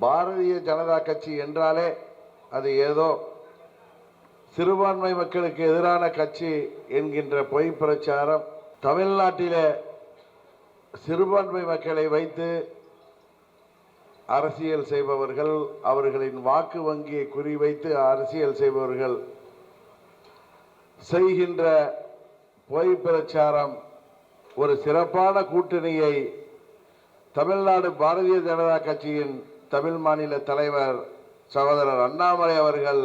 பாரதிய ஜனதா கட்சி என்றாலே அது ஏதோ சிறுபான்மை மக்களுக்கு எதிரான கட்சி என்கின்ற பொய் பிரச்சாரம். தமிழ்நாட்டில சிறுபான்மை மக்களை வைத்து அரசியல் செய்பவர்கள் அவர்களின் வாக்கு வங்கியை குறிவைத்து அரசியல் செய்பவர்கள் செய்கின்ற பொய் பிரச்சாரம் ஒரு சிறப்பான கூட்டணியை தமிழ்நாடு பாரதிய ஜனதா கட்சியின் தமிழ் மாநில தலைவர் சகோதரர் அண்ணாமலை அவர்கள்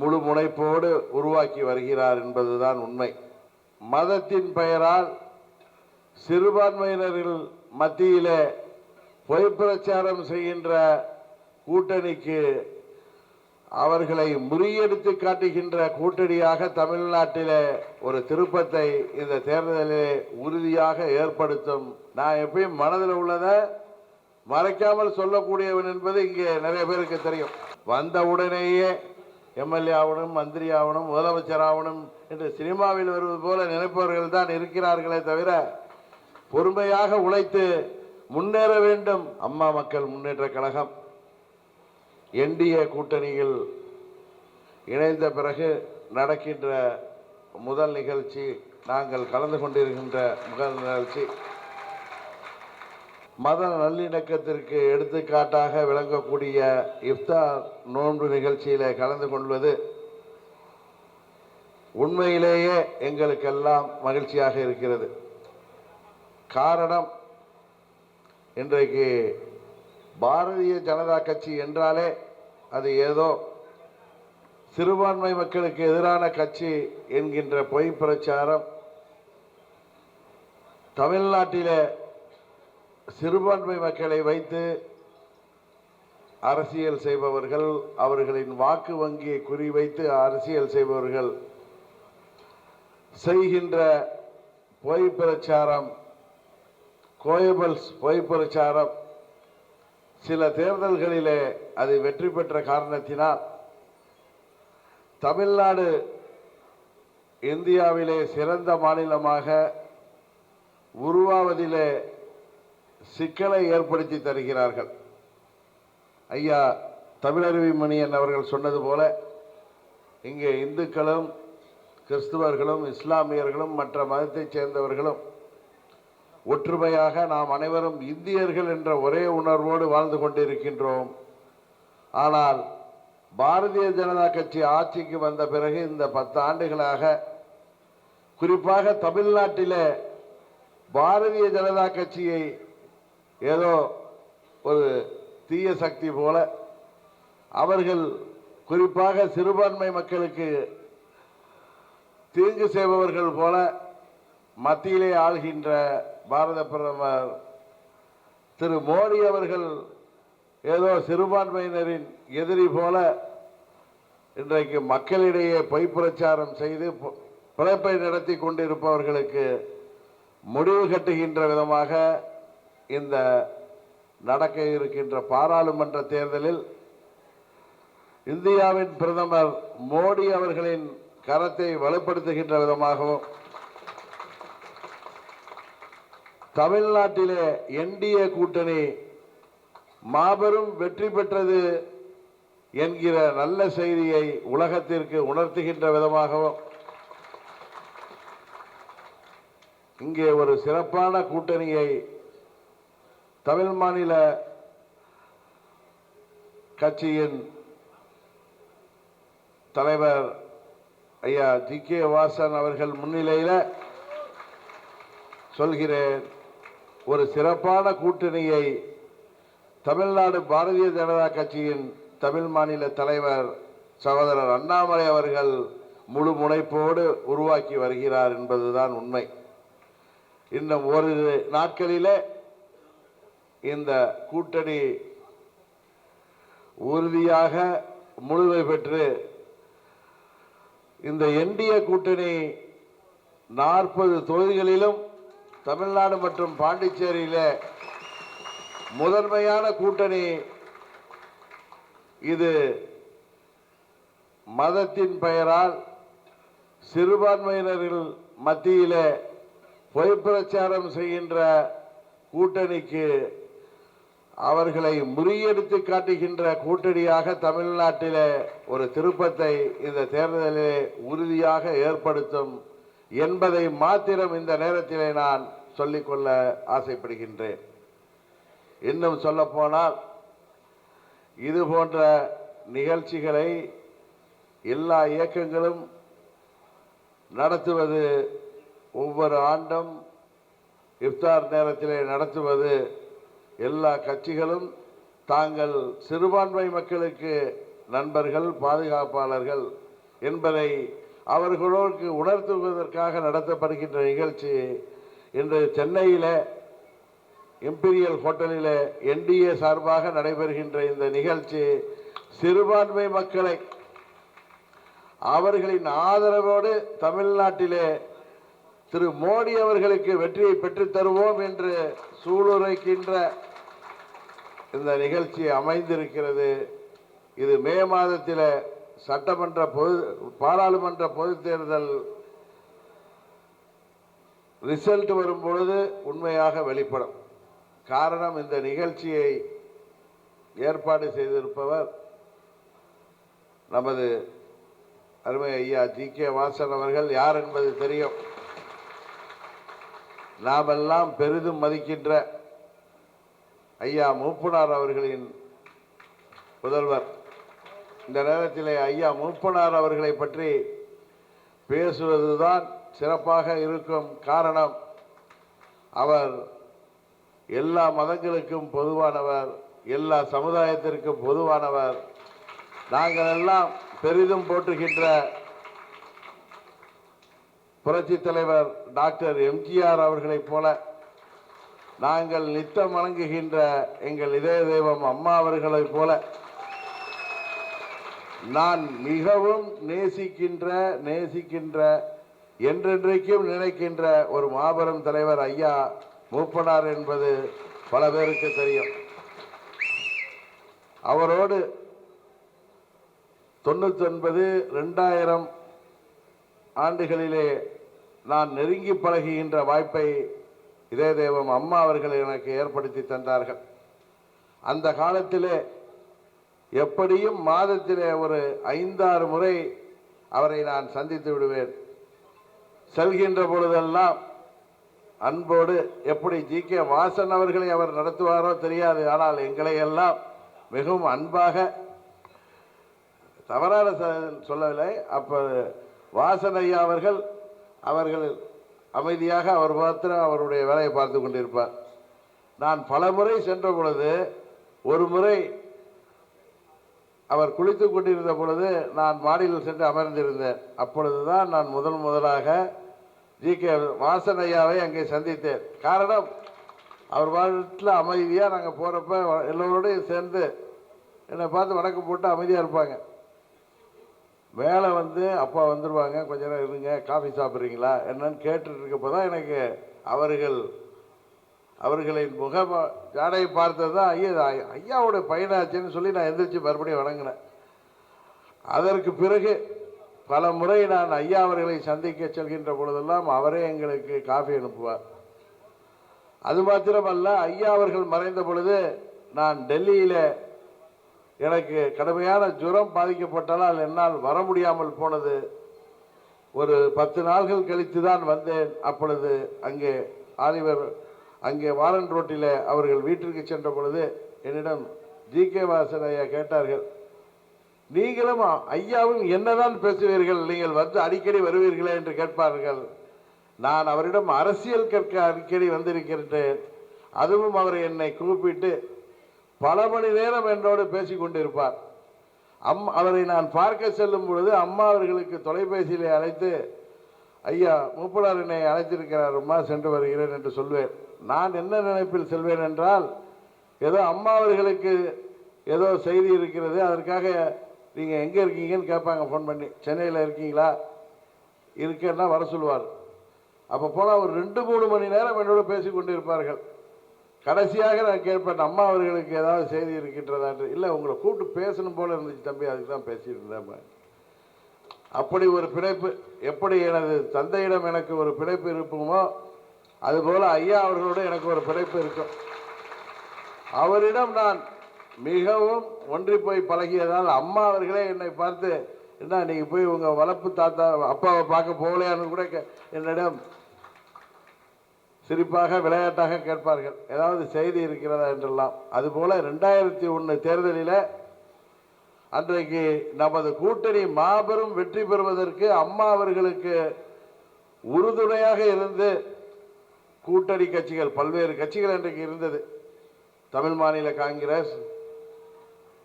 முழு முனைப்போடு உருவாக்கி வருகிறார் என்பதுதான் உண்மை. மதத்தின் பெயரால் சிறுபான்மையினர்கள் மத்தியிலே பொய் பிரச்சாரம் செய்கின்ற கூட்டணிக்கு அவர்களை முறியடித்து காட்டுகின்ற கூட்டணியாக தமிழ்நாட்டிலே ஒரு திருப்பத்தை இந்த தேர்தலிலே உறுதியாக ஏற்படுத்தும். நான் எப்பயும் மனதில் உள்ளதை மறைக்காமல் சொல்லக்கூடியவன் என்பது இங்கே நிறைய பேருக்கு தெரியும். வந்த உடனேயே எம்எல்ஏ ஆகணும் மந்திரி ஆகணும் முதலமைச்சர் ஆகணும் என்று சினிமாவில் வருவது போல நினைப்பவர்கள் தான் இருக்கிறார்களே தவிர பொறுமையாக உழைத்து முன்னேற வேண்டும். அம்மா மக்கள் முன்னேற்ற கழகம். என்டிஏ கூட்டணியில் இணைந்த பிறகு நடக்கின்ற முதல் நிகழ்ச்சி நாங்கள் கலந்து கொண்டிருக்கின்ற முதல் நிகழ்ச்சி. மத நல்லிணக்கத்திற்கு எடுத்துக்காட்டாக விளங்கக்கூடிய இஃப்தார் நோன்பு நிகழ்ச்சியில் கலந்து கொள்வது உண்மையிலேயே எங்களுக்கெல்லாம் மகிழ்ச்சியாக இருக்கிறது. காரணம் இன்றைக்கு பாரதிய ஜனதா கட்சி என்றாலே அது ஏதோ சிறுபான்மை மக்களுக்கு எதிரான கட்சி என்கின்ற பொய் பிரச்சாரம் தமிழ்நாட்டிலே சிறுபான்மை மக்களை வைத்து அரசியல் செய்பவர்கள் அவர்களின் வாக்கு வங்கியை குறிவைத்து அரசியல் செய்பவர்கள் செய்கின்ற பொய் பிரச்சாரம் கோயபல்ஸ் பொய் பிரச்சாரம் சில தேர்தல்களிலே அது வெற்றி பெற்ற காரணத்தினால் தமிழ்நாடு இந்தியாவிலே சிறந்த மாநிலமாக உருவாவதிலே சிக்கலை ஏற்படுத்தி தருகிறார்கள். ஐயா தமிழருவி மணியன் அவர்கள் சொன்னது போல இங்கே இந்துக்களும் கிறிஸ்துவர்களும் இஸ்லாமியர்களும் மற்ற மதத்தைச் சேர்ந்தவர்களும் ஒற்றுமையாக நாம் அனைவரும் இந்தியர்கள் என்ற ஒரே உணர்வோடு வாழ்ந்து கொண்டிருக்கின்றோம். ஆனால் பாரதிய ஜனதா கட்சி ஆட்சிக்கு வந்த பிறகு இந்த பத்து ஆண்டுகளாக குறிப்பாக தமிழ்நாட்டிலே பாரதிய ஜனதா கட்சியை ஏதோ ஒரு தீய சக்தி போல அவர்கள் குறிப்பாக சிறுபான்மை மக்களுக்கு தீங்கு செய்பவர்கள் போல மத்தியிலே ஆள்கின்ற பாரத பிரதமர் திரு மோடி அவர்கள் ஏதோ சிறுபான்மையினரின் எதிரி போல இன்றைக்கு மக்களிடையே பொய் பிரச்சாரம் செய்து பொ- பிழைப்பை நடத்தி கொண்டிருப்பவர்களுக்கு முடிவு கட்டுகின்ற விதமாக இந்த நடக்க இருக்கின்ற பாராளுமன்ற தேர்தலில் இந்தியாவின் பிரதமர் மோடி அவர்களின் கரத்தை வலுப்படுத்துகின்ற விதமாகவும் தமிழ்நாட்டிலே என்டிஏ கூட்டணி மாபெரும் வெற்றி பெற்றது என்கிற நல்ல செய்தியை உலகத்திற்கு உணர்த்துகின்ற விதமாகவும் இங்கே ஒரு சிறப்பான கூட்டணியை தமிழ் மாநில கட்சியின் தலைவர் ஐயா ஜி. கே. வாசன் அவர்கள் முன்னிலையில் சொல்கிறேன் ஒரு சிறப்பான கூட்டணியை தமிழ்நாடு பாரதிய ஜனதா கட்சியின் தமிழ் மாநில தலைவர் சகோதரர் அண்ணாமலை அவர்கள் முழு முனைப்போடு உருவாக்கி வருகிறார் என்பதுதான் உண்மை. இன்னும் ஒரு நாட்களிலே இந்த கூட்டணி உறுதியாக முழுமை பெற்று இந்த என்டிஏ கூட்டணி நாற்பது தொகுதிகளிலும் தமிழ்நாடு மற்றும் பாண்டிச்சேரியில் முதன்மையான கூட்டணி. இது மதத்தின் பெயரால் சிறுபான்மையினர்கள் மத்தியிலே பொய்ப்பிரச்சாரம் செய்கின்ற கூட்டணிக்கு அவர்களை முறியடித்து காட்டுகின்ற கூட்டணியாக தமிழ்நாட்டிலே ஒரு திருப்பத்தை இந்த தேர்தலிலே உறுதியாக ஏற்படுத்தும் என்பதை மாத்திரம் இந்த நேரத்திலே நான் சொல்லிக்கொள்ள ஆசைப்படுகின்றேன். இன்னும் சொல்லப்போனால் இது போன்ற நிகழ்ச்சிகளை எல்லா இயக்கங்களும் நடத்துவது ஒவ்வொரு ஆண்டும் இஃப்தார் நேரத்திலே நடத்துவது எல்லா கட்சிகளும் தாங்கள் சிறுபான்மை மக்களுக்கு நண்பர்கள் பாதுகாப்பாளர்கள் என்பதை அவர்களோடு உணர்த்துவதற்காக நடத்தப்படுகின்ற நிகழ்ச்சி இன்று சென்னையில் இம்பீரியல் ஹோட்டலில் என்டிஏ சார்பாக நடைபெறுகின்ற இந்த நிகழ்ச்சி சிறுபான்மை மக்களை அவர்களின் ஆதரவோடு தமிழ்நாட்டிலே திரு மோடி அவர்களுக்கு வெற்றியை பெற்றுத்தருவோம் என்று சூளுரைக்கின்ற இந்த நிகழ்ச்சி அமைந்திருக்கிறது. இது மே மாதத்தில் சட்டமன்ற பொது பாராளுமன்ற பொதுத் தேர்தல் ரிசல்ட் வரும் பொழுது உண்மையாக வெளிப்படும். காரணம் இந்த நிகழ்ச்சியை ஏற்பாடு செய்திருப்பவர் நமது அருமை ஐயா ஜி கே வாசன் அவர்கள். யார் என்பது தெரியும். நாமெல்லாம் பெரிதும் மதிக்கின்ற ஐயா மூப்பனார் அவர்களின் புதல்வர். இந்த நேரத்திலே ஐயா மூப்பனார் அவர்களை பற்றி பேசுவதுதான் சிறப்பாக இருக்கும் காரணம். அவர் எல்லா மதங்களுக்கும் பொதுவானவர் எல்லா சமுதாயத்திற்கும் பொதுவானவர். நாங்கள் எல்லாம் பெரிதும் போற்றுகின்ற புரட்சி தலைவர் டாக்டர் எம்ஜிஆர் அவர்களைப் போல நாங்கள் நித்தம் வணங்குகின்ற எங்கள் இதய தெய்வம் அம்மா அவர்களைப் போல நான் மிகவும் நேசிக்கின்ற நேசிக்கின்ற என்றென்றைக்கும் நினைக்கின்ற ஒரு மாபெரும் தலைவர் ஐயா மூப்பனார் என்பது பல பேருக்கு தெரியும். அவரோடு தொண்ணூத்தி ஒன்பது ரெண்டாயிரம் ஆண்டுகளிலே நான் நெருங்கி பழகுகின்ற வாய்ப்பை இதே தெய்வம் அம்மா அவர்கள் எனக்கு ஏற்படுத்தி தந்தார்கள். அந்த காலத்திலே எப்படியும் மாதத்திலே ஒரு ஐந்தாறு முறை அவரை நான் சந்தித்து விடுவேன். செல்கின்ற பொழுதெல்லாம் அன்போடு எப்படி ஜி கே வாசன் அவர்களை அவர் நடத்துவாரோ தெரியாது. ஆனால் எங்களை எல்லாம் மிகவும் அன்பாக தவறான சொல்லவில்லை. அப்போ வாசன் ஐயா அவர்கள் அவர்கள் அமைதியாக அவர் மாத்திரம் அவருடைய வேலையை பார்த்து கொண்டிருப்பார். நான் பல முறை சென்ற பொழுது ஒரு முறை அவர் குளித்து கொண்டிருந்த பொழுது நான் மாடியில் சென்று அமர்ந்திருந்தேன். அப்பொழுதுதான் நான் முதல் முதலாக ஜி. கே. வாசன் ஐயாவை அங்கே சந்தித்தேன். காரணம் அவர் வாழ்க்கையில் அமைதியாக நாங்கள் போகிறப்ப எல்லோரோடையும் சேர்ந்து என்னை பார்த்து வணக்கம் போட்டு அமைதியாக இருப்பாங்க. மேலே வந்து அப்பா வந்துடுவாங்க கொஞ்ச நேரம் இருங்க காஃபி சாப்பிட்றீங்களா? என்னன்னு கேட்டுட்டு இருக்கப்போ தான் எனக்கு அவர்கள் அவர்களின் முக ஜாடையை பார்த்தது தான் ஐயா ஐயாவோட பையனாச்சுன்னு சொல்லி நான் எந்திரிச்சு மறுபடியும் வணங்கினேன். அதற்கு பிறகு பல முறை நான் ஐயா அவர்களை சந்திக்க செல்கின்ற பொழுதெல்லாம் அவரே எங்களுக்கு காஃபி அனுப்புவார். அது மாத்திரமல்ல ஐயா அவர்கள் மறைந்த பொழுது நான் டெல்லியில் எனக்கு கடுமையான ஜுரம் பாதிக்கப்பட்டதால் என்னால் வர முடியாமல் போனது. ஒரு பத்து நாள்கள் கழித்து தான் வந்தேன். அப்பொழுது அங்கே ஆலிவர் அங்கே வாரன் ரோட்டில் அவர்கள் வீட்டிற்கு சென்ற பொழுது என்னிடம் ஜி கே வாசன் ஐயா கேட்டார்கள் நீங்களும் ஐயாவும் என்னதான் பேசுவீர்கள்? நீங்கள் வந்து அடிக்கடி வருவீர்களே? என்று கேட்பார்கள். நான் அவரிடம் அரசியல் கற்க அடிக்கடி வந்திருக்கின்றேன். அதுவும் அவர் என்னை கூப்பிட்டு பல மணி நேரம் என்னோடு பேசிக் கொண்டிருப்பார். அம் அவரை நான் பார்க்க செல்லும் பொழுது அம்மா அவர்களுக்கு தொலைபேசியிலே அழைத்து ஐயா மூப்பனார் என்னை அழைத்திருக்கிறார் அம்மா சென்று வருகிறேன் என்று சொல்வேன். நான் என்ன நினைப்பில் செல்வேன் என்றால் ஏதோ அம்மா அவர்களுக்கு ஏதோ செய்தி இருக்கிறது அதற்காக நீங்கள் எங்கே இருக்கீங்கன்னு கேட்பாங்க ஃபோன் பண்ணி. சென்னையில் இருக்கீங்களா? இருக்கேன்னா வர சொல்லுவார். அப்போ போனால் ஒரு ரெண்டு மூணு மணி நேரம் என்னோட பேசி கொண்டு இருப்பார்கள் கடைசியாக நான் கேட்பேன் அம்மா அவர்களுக்கு ஏதாவது செய்தி இருக்கின்றதா என்று இல்லை உங்களை கூப்பிட்டு பேசணும் போல இருந்துச்சு தம்பி அதுக்கு தான் பேசியிருந்தேன் அப்படி ஒரு பிணைப்பு எப்படி எனது தந்தையிடம் எனக்கு ஒரு பிணைப்பு இருக்குமோ அதுபோல் ஐயா அவர்களோடு எனக்கு ஒரு பிணைப்பு இருக்கும். அவரிடம் நான் மிகவும் ஒன்றி போய் பழகியதால் அம்மா அவர்களே என்னை பார்த்து என்ன நீங்கள் போய் உங்கள் வளர்ப்பு தாத்தா அப்பாவை பார்க்க போகலையான்னு கூட என்னிடம் சிரிப்பாக விளையாட்டாக கேட்பார்கள். ஏதாவது செய்தி இருக்கிறதா என்றெல்லாம். அதுபோல் ரெண்டாயிரத்தி ஒன்று தேர்தலில் அன்றைக்கு நமது கூட்டணி மாபெரும் வெற்றி பெறுவதற்கு அம்மா அவர்களுக்கு உறுதுணையாக இருந்து கூட்டணி கட்சிகள் பல்வேறு கட்சிகள் அன்றைக்கு இருந்தது. தமிழ் மாநில காங்கிரஸ்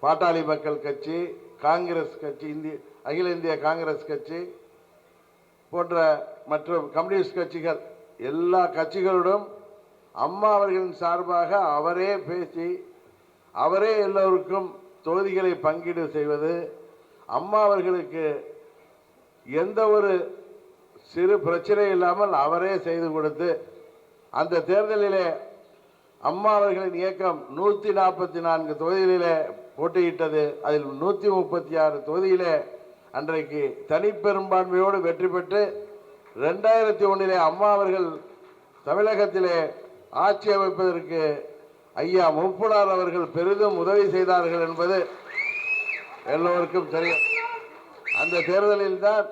பாட்டாளி மக்கள் கட்சி காங்கிரஸ் கட்சி இந்திய அகில இந்திய காங்கிரஸ் கட்சி போன்ற மற்றும் கம்யூனிஸ்ட் கட்சிகள் எல்லா கட்சிகளோடும் அம்மா அவர்களின் சார்பாக அவரே பேசி அவரே எல்லோருக்கும் தொகுதிகளை பங்கீடு செய்வது அம்மா அவர்களுக்கு எந்த ஒரு சிறு பிரச்சனை இல்லாமல் அவரே செய்து கொடுத்து அந்த தேர்தலிலே அம்மா அவர்களின் இயக்கம் நூற்றி நாற்பத்தி நான்கு தொகுதிகளிலே போட்டியிட்டது. அதில் நூற்றி முப்பத்தி ஆறு தொகுதியிலே அன்றைக்கு தனிப்பெரும்பான்மையோடு வெற்றி பெற்று ரெண்டாயிரத்தி ஒன்றிலே அம்மா அவர்கள் தமிழகத்திலே ஆட்சி அமைப்பதற்கு ஐயா முப்புனார் அவர்கள் பெரிதும் உதவி செய்தார்கள் என்பது எல்லோருக்கும் தெரியும். அந்த தேர்தலில் தான்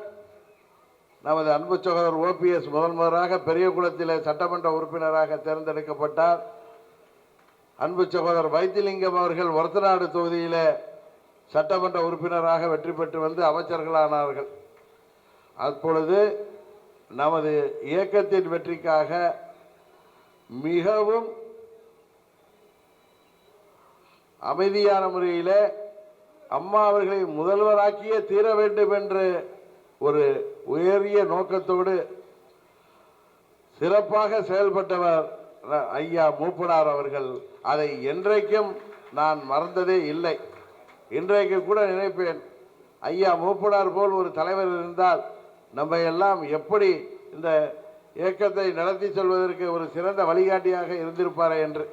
நமது அன்பு சகோதரர் ஓபிஎஸ் முதல் முதலாக பெரிய குளத்திலே சட்டமன்ற உறுப்பினராக தேர்ந்தெடுக்கப்பட்டார். அன்பு சகோதரர் வைத்திலிங்கம் அவர்கள் ஒரத்தநாடு தொகுதியிலே சட்டமன்ற உறுப்பினராக வெற்றி பெற்று வந்து அமைச்சர்களானார்கள். அப்பொழுது நமது இயக்கத்தின் வெற்றிக்காக மிகவும் அமைதியான முறையிலே அம்மா அவர்களை முதல்வராக்கியே தீர வேண்டும் என்று ஒரு உயரிய நோக்கத்தோடு சிறப்பாக செயல்பட்டவர் ஐயா மூப்பனார் அவர்கள். அதை என்றைக்கும் நான் மறந்ததே இல்லை. இன்றைக்கு கூட நினைப்பேன் ஐயா மூப்பனார் போல் ஒரு தலைவர் இருந்தால் நம்ம எல்லாம் எப்படி இந்த இயக்கத்தை நடத்தி செல்வதற்கு ஒரு சிறந்த வழிகாட்டியாக இருந்திருப்பார் என்று.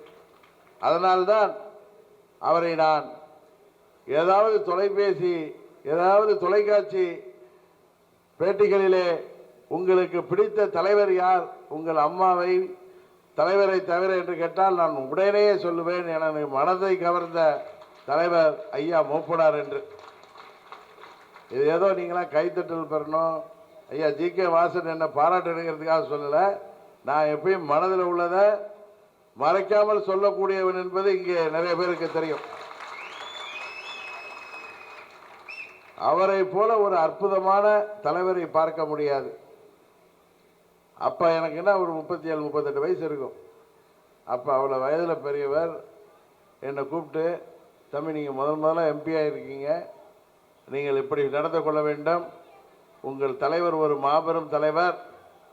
அதனால்தான் அவரை நான் ஏதாவது தொலைபேசி ஏதாவது தொலைக்காட்சி பேட்டிகளிலே உங்களுக்கு பிடித்த தலைவர் யார் உங்கள் அம்மாவை தலைவரை தவிர என்று கேட்டால் நான் உடனேயே சொல்லுவேன் எனது மனதை கவர்ந்த தலைவர் ஐயா மூப்பனார் என்று. இது ஏதோ நீங்களாம் கைத்தட்டல் பெறணும் ஐயா ஜி. கே. வாசன் என்ன பாராட்டணுங்கிறதுக்காக சொல்லலை. நான் எப்பயும் மனதில் உள்ளதை மறைக்காமல் சொல்லக்கூடியவன் என்பது இங்கே நிறைய பேருக்கு தெரியும். அவரை போல ஒரு அற்புதமான தலைவரை பார்க்க முடியாது. அப்போ எனக்கு என்ன ஒரு முப்பத்தி ஏழு முப்பத்தெட்டு வயசு இருக்கும். அப்போ அவ்வளோ வயதில் பெரியவர் என்னை கூப்பிட்டு தம்பி நீங்கள் முதல் முதல்ல எம்பியாக இருக்கீங்க நீங்கள் இப்படி நடந்து கொள்ள வேண்டும். உங்கள் தலைவர் ஒரு மாபெரும் தலைவர்.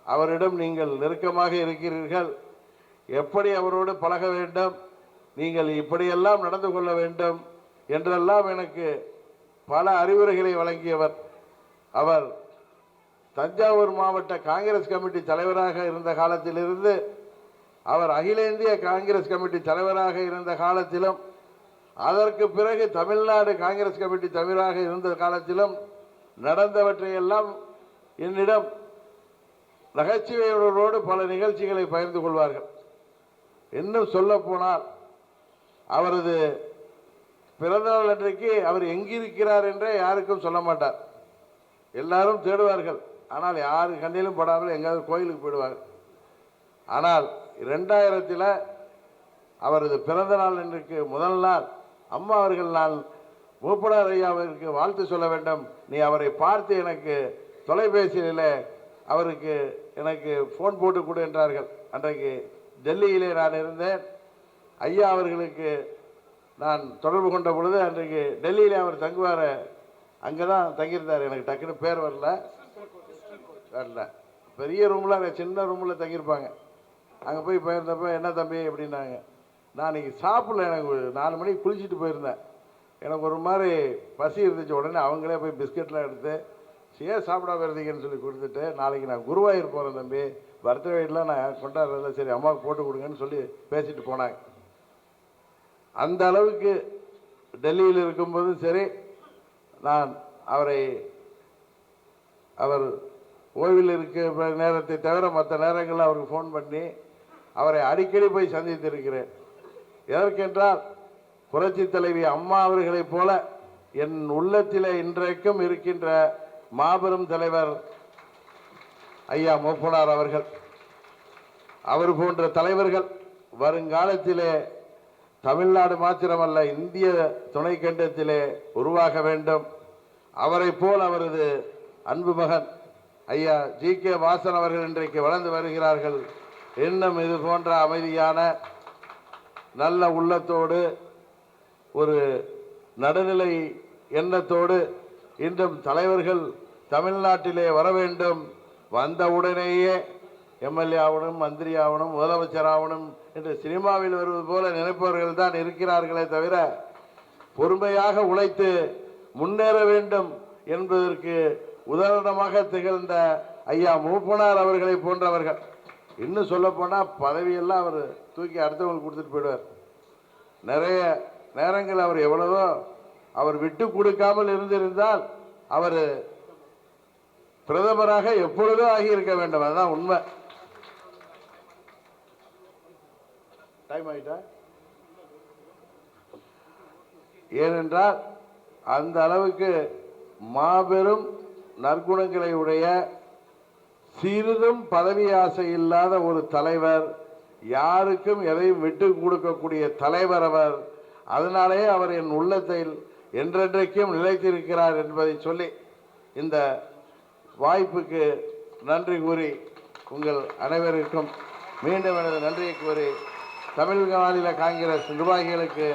அவரிடம் நீங்கள் நெருக்கமாக இருக்கிறீர்கள். எப்படி அவரோடு பழக வேண்டும்? நீங்கள் இப்படியெல்லாம் நடந்து கொள்ள வேண்டும் என்றெல்லாம் எனக்கு பல அறிவுரைகளை வழங்கியவர். அவர் தஞ்சாவூர் மாவட்ட காங்கிரஸ் கமிட்டி தலைவராக இருந்த காலத்திலிருந்து அவர் அகில இந்திய காங்கிரஸ் கமிட்டி தலைவராக இருந்த காலத்திலும் அதற்கு பிறகு தமிழ்நாடு காங்கிரஸ் கமிட்டி தலைவராக இருந்த காலத்திலும் நடந்தவற்றையெல்லாம் என்னிடம் நகைச்சுவையோடு பல நிகழ்ச்சிகளை பகிர்ந்து கொள்வார்கள். இன்னும் சொல்ல போனால் அவரது பிறந்தநாள் அன்றைக்கு அவர் எங்கிருக்கிறார் என்றே யாருக்கும் சொல்ல மாட்டார். எல்லாரும் தேடுவார்கள். ஆனால் யாரு கண்ணிலும் படாமல் எங்காவது கோயிலுக்கு போயிடுவார்கள். ஆனால் ரெண்டாயிரத்தில் அவரது பிறந்த நாள் இன்றைக்கு முதல் நாள் அம்மா அவர்கள் நான் மூப்பனார் ஐயாவிற்கு வாழ்த்து சொல்ல வேண்டும். நீ அவரை பார்த்து எனக்கு தொலைபேசியில் அவருக்கு எனக்கு ஃபோன் போட்டு கொடு என்றார்கள். அன்றைக்கு டெல்லியிலே நான் இருந்தேன். ஐயா அவர்களுக்கு நான் தொடர்பு கொண்ட பொழுது அன்றைக்கு டெல்லியிலே அவர் தங்குவார் அங்கே தான் தங்கியிருந்தார். எனக்கு டக்குன்னு பேர் வரல. வரல. பெரிய ரூமில் சின்ன ரூமில் தங்கியிருப்பாங்க. அங்கே போய் போயிருந்தப்ப என்ன தம்பி? அப்படின்னாங்க. நான் இன்றைக்கி சாப்பிடல. எனக்கு ஒரு நாலு மணிக்கு குளிச்சுட்டு போயிருந்தேன். எனக்கு ஒரு மாதிரி பசி இருந்துச்சு உடனே அவங்களே போய் பிஸ்கெட்லாம் எடுத்து ஏன் சாப்பிடாம இருந்தீங்கன்னு சொல்லி கொடுத்துட்டு நாளைக்கு நான் குருவாயூர் போகிறேன் தம்பி. பர்த்டே வீட்டில் நான் கொண்டாடுறதில்ல சரி அம்மாவுக்கு போட்டு கொடுங்கன்னு சொல்லி பேசிட்டு போனாங்க. அந்த அளவுக்கு டெல்லியில் இருக்கும்போதும் சரி நான் அவரை அவர் ஓய்வில் இருக்கிற நேரத்தை தவிர மற்ற நேரங்களில் அவருக்கு ஃபோன் பண்ணி அவரை அடிக்கடி போய் சந்தித்திருக்கிறேன். எதற்கென்றால் புரட்சி தலைவி அம்மா அவர்களைப் போல என் உள்ளத்திலே இன்றைக்கும் இருக்கின்ற மாபெரும் தலைவர் ஐயா மூப்பனார் அவர்கள் அவர் போன்ற தலைவர்கள் வருங்காலத்திலே தமிழ்நாடு மாத்திரமல்ல இந்திய துணைக்கண்டத்திலே உருவாக வேண்டும். அவரைப் போல் அவரது அன்பு மகன் ஐயா ஜி கே வாசன் அவர்கள் இன்றைக்கு வளர்ந்து வருகிறார்கள். இன்னும் இது போன்ற அமைதியான நல்ல உள்ளத்தோடு ஒரு நடுநிலை எண்ணத்தோடு இன்றும் தலைவர்கள் தமிழ்நாட்டிலே வர வேண்டும் வந்த உடனேயே எம்எல்ஏ ஆகணும் மந்திரி ஆகணும் முதலமைச்சர் ஆகணும் என்று சினிமாவில் வருவது போல நினைப்பவர்கள் தான் இருக்கிறார்களே தவிர பொறுமையாக உழைத்து முன்னேற வேண்டும் என்பதற்கு உதாரணமாக திகழ்ந்த ஐயா மூப்பனார் அவர்களை போன்றவர்கள். இன்னும் சொல்லப்போனால் பதவியெல்லாம் அவர் தூக்கி அடுத்தவங்களுக்கு கொடுத்துட்டு போயிடுவார். நிறைய நேரங்கள் அவர் எவ்வளவோ அவர் விட்டு கொடுக்காமல் இருந்திருந்தால் அவர் பிரதமராக எப்பொழுதோ ஆகியிருக்க வேண்டும். அதுதான் உண்மை. டைம் ஆயிட்டா? ஏனென்றால் அந்த அளவுக்கு மாபெரும் நற்குணங்களை உடைய சிறிதும் பதவி ஆசை இல்லாத ஒரு தலைவர் யாருக்கும் எதையும் விட்டு கொடுக்கக்கூடிய தலைவர் அவர். அதனாலேயே அவர் என் உள்ளத்தில் என்றென்றைக்கும் நிலைத்திருக்கிறார் என்பதை சொல்லி இந்த வாய்ப்புக்கு நன்றி கூறி உங்கள் அனைவருக்கும் மீண்டும் எனது நன்றியை கூறி தமிழ் மாநில காங்கிரஸ் நிர்வாகிகளுக்கு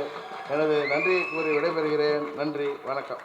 எனது நன்றியை கூறி விடைபெறுகிறேன். நன்றி வணக்கம்.